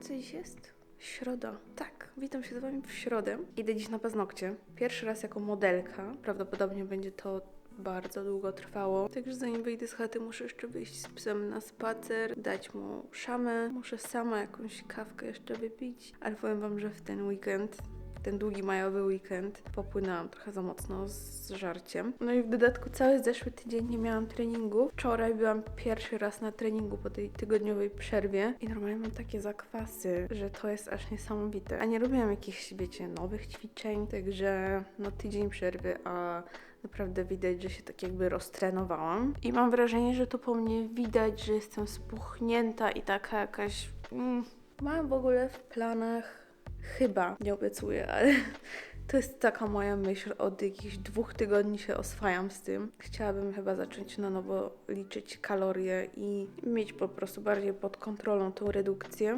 Co, jest? Środa. Tak, witam się z Wami w środę. Idę dziś na paznokcie. Pierwszy raz jako modelka. Prawdopodobnie będzie to bardzo długo trwało. Także zanim wyjdę z chaty, muszę jeszcze wyjść z psem na spacer, dać mu szamę. Muszę sama jakąś kawkę jeszcze wypić. Ale powiem Wam, że w ten weekend ten długi majowy weekend popłynęłam trochę za mocno z żarciem. No i w dodatku cały zeszły tydzień nie miałam treningu. Wczoraj byłam pierwszy raz na treningu po tej tygodniowej przerwie i normalnie mam takie zakwasy, że to jest aż niesamowite. A nie robiłam jakichś, wiecie, nowych ćwiczeń, także no tydzień przerwy, a naprawdę widać, że się tak jakby roztrenowałam. I mam wrażenie, że to po mnie widać, że jestem spuchnięta i taka jakaś... Mm. Mam w ogóle w planach Chyba, nie obiecuję, ale to jest taka moja myśl. Od jakichś dwóch tygodni się oswajam z tym. Chciałabym chyba zacząć na nowo liczyć kalorie i mieć po prostu bardziej pod kontrolą tą redukcję.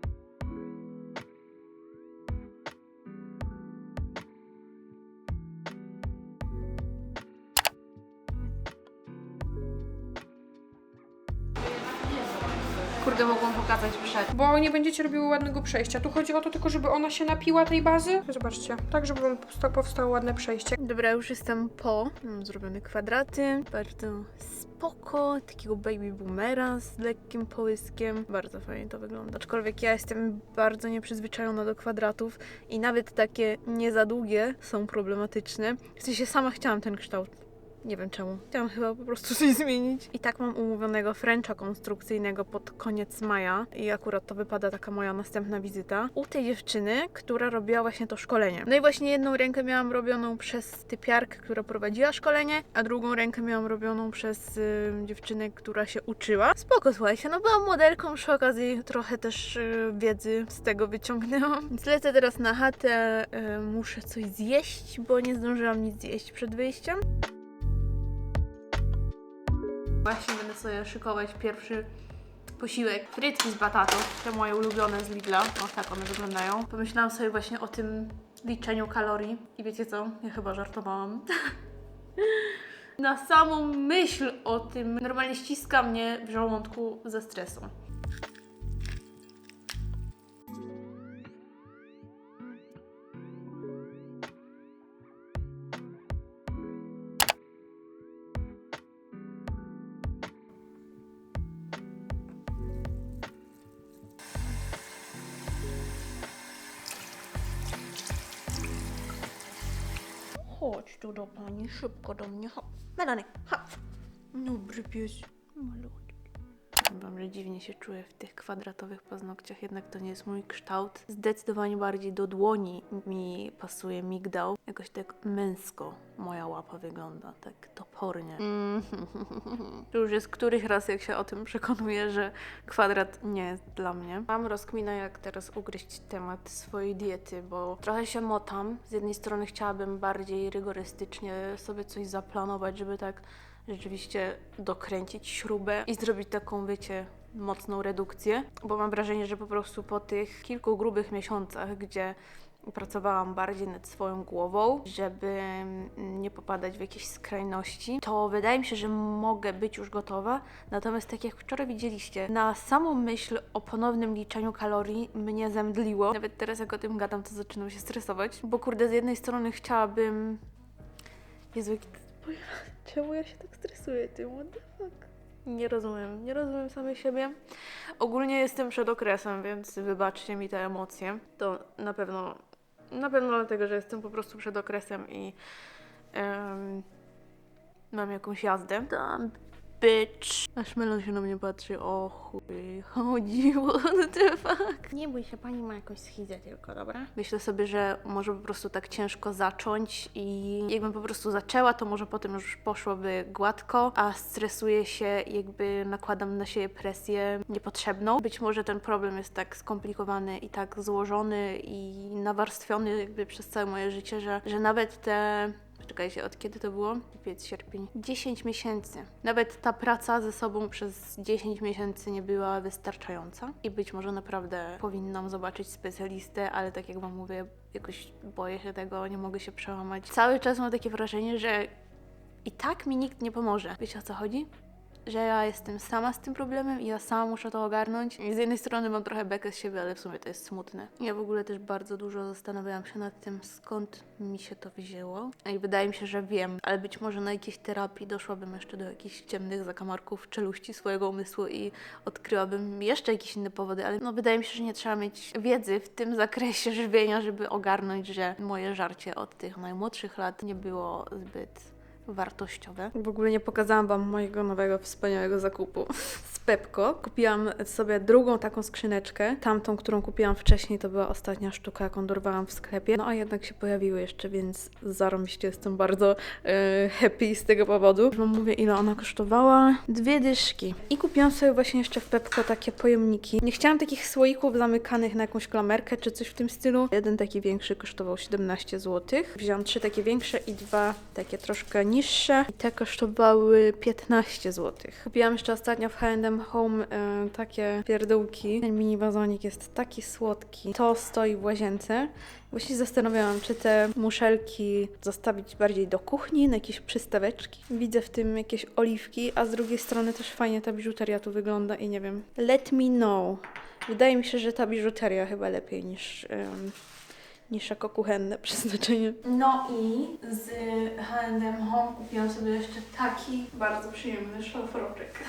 Bo nie będziecie robiły ładnego przejścia. Tu chodzi o to tylko, żeby ona się napiła tej bazy. Zobaczcie, tak żeby powstało ładne przejście. Dobra, już jestem po. Mam zrobione kwadraty. Bardzo spoko. Takiego baby boomera z lekkim połyskiem. Bardzo fajnie to wygląda. Aczkolwiek ja jestem bardzo nieprzyzwyczajona do kwadratów i nawet takie nie za długie są problematyczne. W sensie sama chciałam ten kształt. Nie wiem czemu. Chciałam chyba po prostu coś zmienić. I tak mam umówionego Frencha konstrukcyjnego pod koniec maja. I akurat to wypada taka moja następna wizyta. U tej dziewczyny, która robiła właśnie to szkolenie. No i właśnie jedną rękę miałam robioną przez typiarkę, która prowadziła szkolenie, a drugą rękę miałam robioną przez y, dziewczynę, która się uczyła. Spoko, słuchajcie, no byłam modelką, przy okazji trochę też y, wiedzy z tego wyciągnęłam. Więc lecę teraz na chatę, y, muszę coś zjeść, bo nie zdążyłam nic zjeść przed wyjściem. Właśnie będę sobie szykować pierwszy posiłek. Frytki z batatów, te moje ulubione z Lidla. O, tak one wyglądają. Pomyślałam sobie właśnie o tym liczeniu kalorii. I wiecie co? Ja chyba żartowałam. Na samą myśl o tym normalnie ściska mnie w żołądku ze stresu. Chodź tu do pani, szybko do mnie. Hop. Melanie, hop. Dobry pies. Dziwnie się czuję w tych kwadratowych paznokciach, jednak to nie jest mój kształt. Zdecydowanie bardziej do dłoni mi pasuje migdał. Jakoś tak męsko moja łapa wygląda, tak topornie. Mm. To już jest któryś raz, jak się o tym przekonuję, że kwadrat nie jest dla mnie. Mam rozkminę, jak teraz ugryźć temat swojej diety, bo trochę się motam. Z jednej strony chciałabym bardziej rygorystycznie sobie coś zaplanować, żeby tak rzeczywiście dokręcić śrubę i zrobić taką, wiecie, mocną redukcję, bo mam wrażenie, że po prostu po tych kilku grubych miesiącach, gdzie pracowałam bardziej nad swoją głową, żeby nie popadać w jakieś skrajności, to wydaje mi się, że mogę być już gotowa. Natomiast tak jak wczoraj widzieliście, na samą myśl o ponownym liczeniu kalorii mnie zemdliło. Nawet teraz jak o tym gadam, to zaczynam się stresować, bo kurde, z jednej strony chciałabym... Jezu, jaki... czemu ja się tak stresuję tym? What the fuck? Nie rozumiem, nie rozumiem samej siebie. Ogólnie jestem przed okresem, więc wybaczcie mi te emocje. To na pewno, na pewno dlatego, że jestem po prostu przed okresem i em, mam jakąś jazdę. Tam bitch. Aż Melon się na mnie patrzy, o chuj, chodziło, what the fuck. Nie bój się, pani ma jakąś schizę tylko, dobra? Myślę sobie, że może po prostu tak ciężko zacząć i jakbym po prostu zaczęła, to może potem już poszłoby gładko, a stresuję się, jakby nakładam na siebie presję niepotrzebną. Być może ten problem jest tak skomplikowany i tak złożony i nawarstwiony jakby przez całe moje życie, że, że nawet te Czekajcie, od kiedy to było? Lipiec, sierpień. 10 miesięcy. Nawet ta praca ze sobą przez 10 miesięcy nie była wystarczająca. I być może naprawdę powinnam zobaczyć specjalistę, ale tak jak Wam mówię, jakoś boję się tego, nie mogę się przełamać. Cały czas mam takie wrażenie, że i tak mi nikt nie pomoże. Wiecie o co chodzi? Że ja jestem sama z tym problemem i ja sama muszę to ogarnąć. I z jednej strony mam trochę bekę z siebie, ale w sumie to jest smutne. Ja w ogóle też bardzo dużo zastanawiałam się nad tym, skąd mi się to wzięło. I wydaje mi się, że wiem, ale być może na jakiejś terapii doszłabym jeszcze do jakichś ciemnych zakamarków czeluści swojego umysłu i odkryłabym jeszcze jakieś inne powody, ale no wydaje mi się, że nie trzeba mieć wiedzy w tym zakresie żywienia, żeby ogarnąć, że moje żarcie od tych najmłodszych lat nie było zbyt wartościowe. W ogóle nie pokazałam Wam mojego nowego, wspaniałego zakupu z Pepko. Kupiłam sobie drugą taką skrzyneczkę. Tamtą, którą kupiłam wcześniej, to była ostatnia sztuka, jaką dorwałam w sklepie. No a jednak się pojawiły jeszcze, więc zarąbiście jestem bardzo e, happy z tego powodu. Już Wam mówię, ile ona kosztowała. Dwie dyszki. I kupiłam sobie właśnie jeszcze w Pepko takie pojemniki. Nie chciałam takich słoików zamykanych na jakąś klamerkę czy coś w tym stylu. Jeden taki większy kosztował 17 zł. Wziąłam trzy takie większe i dwa takie troszkę niższe. I te kosztowały 15 zł. Kupiłam jeszcze ostatnio w H&M Home e, takie pierdółki. Ten mini wazonik jest taki słodki. To stoi w łazience. Właśnie zastanawiałam, czy te muszelki zostawić bardziej do kuchni, na jakieś przystaweczki. Widzę w tym jakieś oliwki, a z drugiej strony też fajnie ta biżuteria tu wygląda i nie wiem. Let me know. Wydaje mi się, że ta biżuteria chyba lepiej niż, em, niż jako kuchenne przeznaczenie. No i z H&M Home kupiłam sobie jeszcze taki bardzo przyjemny szlafroczek.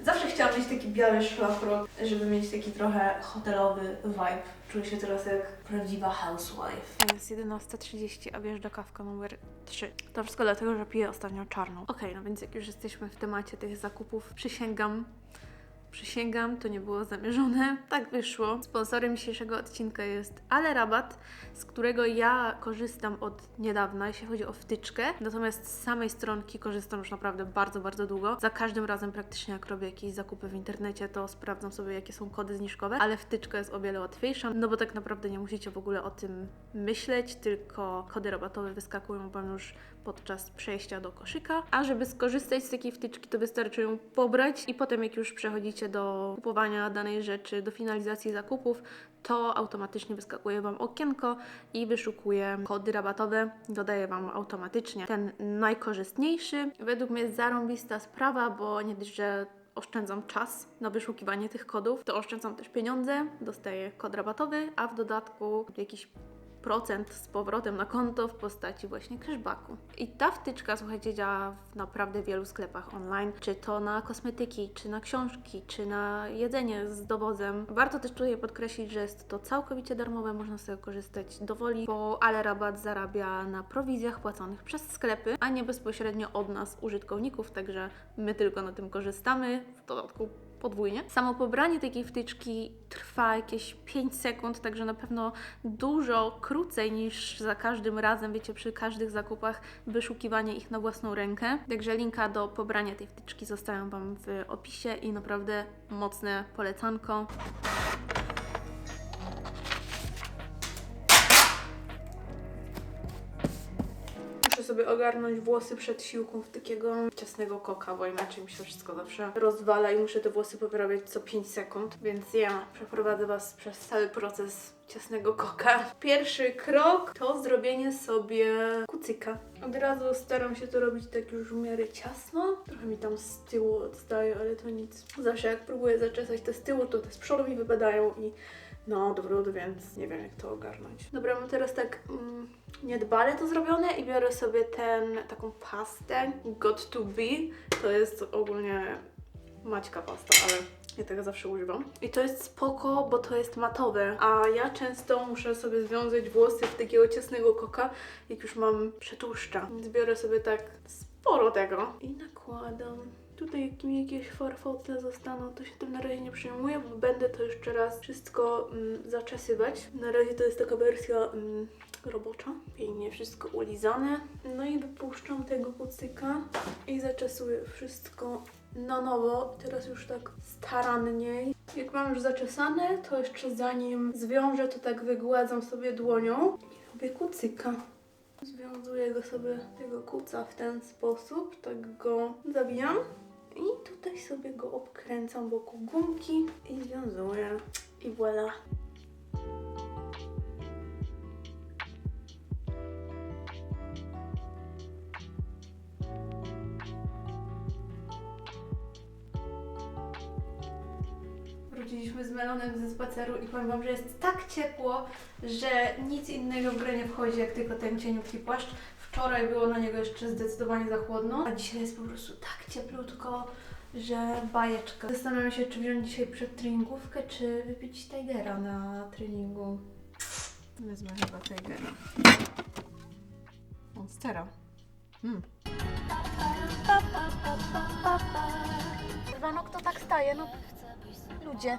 Zawsze chciałam mieć taki biały szlafrok, żeby mieć taki trochę hotelowy vibe. Czuję się teraz jak prawdziwa housewife. Jest 11.30, a wjeżdża kawka numer 3. To wszystko dlatego, że piję ostatnio czarną. Okej, no więc jak już jesteśmy w temacie tych zakupów, przysięgam, Przysięgam, to nie było zamierzone. Tak wyszło. Sponsorem dzisiejszego odcinka jest Ale Rabat, z którego ja korzystam od niedawna, jeśli chodzi o wtyczkę. Natomiast z samej stronki korzystam już naprawdę bardzo, bardzo długo. Za każdym razem praktycznie jak robię jakieś zakupy w internecie, to sprawdzam sobie, jakie są kody zniżkowe, ale wtyczka jest o wiele łatwiejsza, no bo tak naprawdę nie musicie w ogóle o tym myśleć, tylko kody rabatowe wyskakują Wam już podczas przejścia do koszyka. A żeby skorzystać z takiej wtyczki, to wystarczy ją pobrać i potem jak już przechodzicie do kupowania danej rzeczy, do finalizacji zakupów, to automatycznie wyskakuje Wam okienko i wyszukuje kody rabatowe. Dodaje Wam automatycznie ten najkorzystniejszy. Według mnie zarąbista sprawa, bo nie dość, że oszczędzam czas na wyszukiwanie tych kodów, to oszczędzam też pieniądze, dostaję kod rabatowy, a w dodatku jakiś procent z powrotem na konto w postaci właśnie cashbacku. I ta wtyczka, słuchajcie, działa w naprawdę wielu sklepach online, czy to na kosmetyki, czy na książki, czy na jedzenie z dowozem. Warto też tutaj podkreślić, że jest to całkowicie darmowe, można sobie korzystać dowoli, bo Ale Rabat zarabia na prowizjach płaconych przez sklepy, a nie bezpośrednio od nas, użytkowników, także my tylko na tym korzystamy. W dodatku podwójnie. Samo pobranie takiej wtyczki trwa jakieś 5 sekund, także na pewno dużo krócej niż za każdym razem, wiecie, przy każdych zakupach wyszukiwanie ich na własną rękę. Także linka do pobrania tej wtyczki zostawiam Wam w opisie i naprawdę mocne polecanko. Sobie ogarnąć włosy przed siłką w takiego ciasnego koka, bo inaczej mi się wszystko zawsze rozwala i muszę te włosy poprawiać co 5 sekund. Więc ja przeprowadzę Was przez cały proces ciasnego koka. Pierwszy krok to zrobienie sobie kucyka. Od razu staram się to robić tak już w miarę ciasno. Trochę mi tam z tyłu odstaje, ale to nic. Zawsze jak próbuję zaczesać te z tyłu, to te z przodu mi wypadają i no, odwrót, więc nie wiem jak to ogarnąć. Dobra, mam teraz tak mm, niedbale to zrobione i biorę sobie ten, taką pastę Got to Be. To jest ogólnie Maćka pasta, ale ja tego zawsze używam. I to jest spoko, bo to jest matowe, a ja często muszę sobie związać włosy w takiego ciasnego koka, jak już mam przetłuszcza. Więc biorę sobie tak sporo tego i nakładam. Tutaj jak mi jakieś farfotle zostaną, to się tym na razie nie przejmuję, bo będę to jeszcze raz wszystko mm, zaczesywać. Na razie to jest taka wersja mm, robocza. Pięknie wszystko ulizane. No i wypuszczam tego kucyka i zaczesuję wszystko na nowo. Teraz już tak staranniej. Jak mam już zaczesane, to jeszcze zanim zwiążę, to tak wygładzam sobie dłonią i robię kucyka. Związuję go sobie, tego kuca w ten sposób, tak go zawijam. I tutaj sobie go obkręcam wokół gumki i związuję. I voilà. Z Melonem ze spaceru i powiem Wam, że jest tak ciepło, że nic innego w grę nie wchodzi, jak tylko ten cieniutki płaszcz. Wczoraj było na niego jeszcze zdecydowanie za chłodno, a dzisiaj jest po prostu tak cieplutko, że bajeczka. Zastanawiam się, czy wziąć dzisiaj przedtreningówkę, czy wypić Tigera na treningu. Wezmę chyba Tigera. Monstera. Mm. Chyba no kto tak staje, no ludzie.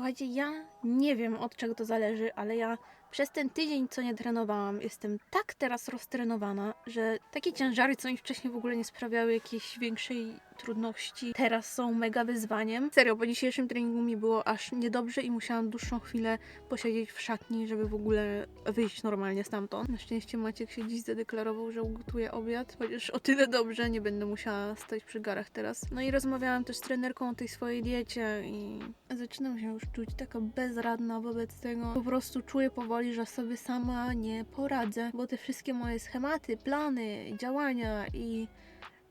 Słuchajcie, ja nie wiem od czego to zależy, ale ja przez ten tydzień, co nie trenowałam, jestem tak teraz roztrenowana, że takie ciężary, co mi wcześniej w ogóle nie sprawiały jakiejś większej trudności, teraz są mega wyzwaniem. Serio, po dzisiejszym treningu mi było aż niedobrze i musiałam dłuższą chwilę posiedzieć w szatni, żeby w ogóle wyjść normalnie stamtąd. Na szczęście Maciek się dziś zadeklarował, że ugotuje obiad, chociaż o tyle dobrze, nie będę musiała stać przy garach teraz. No i rozmawiałam też z trenerką o tej swojej diecie i zaczynam się już czuć taka bezradna wobec tego. Po prostu czuję powoli, że sobie sama nie poradzę, bo te wszystkie moje schematy, plany, działania i...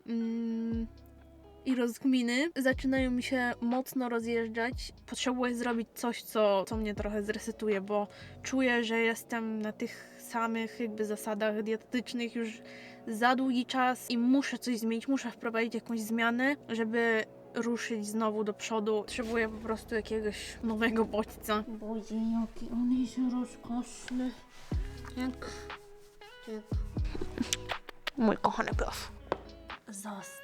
Mm, i rozkminy zaczynają mi się mocno rozjeżdżać. Potrzebuję zrobić coś, co, co mnie trochę zresetuje, bo czuję, że jestem na tych samych jakby zasadach dietetycznych już za długi czas i muszę coś zmienić, muszę wprowadzić jakąś zmianę, żeby ruszyć znowu do przodu. Potrzebuję po prostu jakiegoś nowego bodźca. Boże, jaki on jest rozkoszny. Jak... jak... Mój kochany pies. Zostań.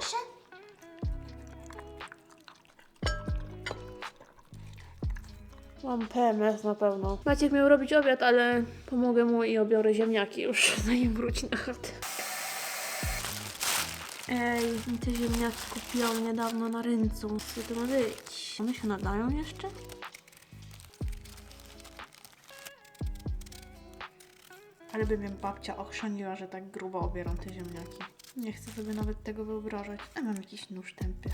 Proszę. Mam PMS na pewno. Maciek miał robić obiad, ale pomogę mu i obiorę ziemniaki już, zanim wróci na chatę. Ej, te ziemniaki kupiłam niedawno na ryncu. Co to ma być? One się nadają jeszcze? Ale by mnie babcia ochrzaniła, że tak grubo obieram te ziemniaki. Nie chcę sobie nawet tego wyobrażać. A mam jakiś nóż tępy.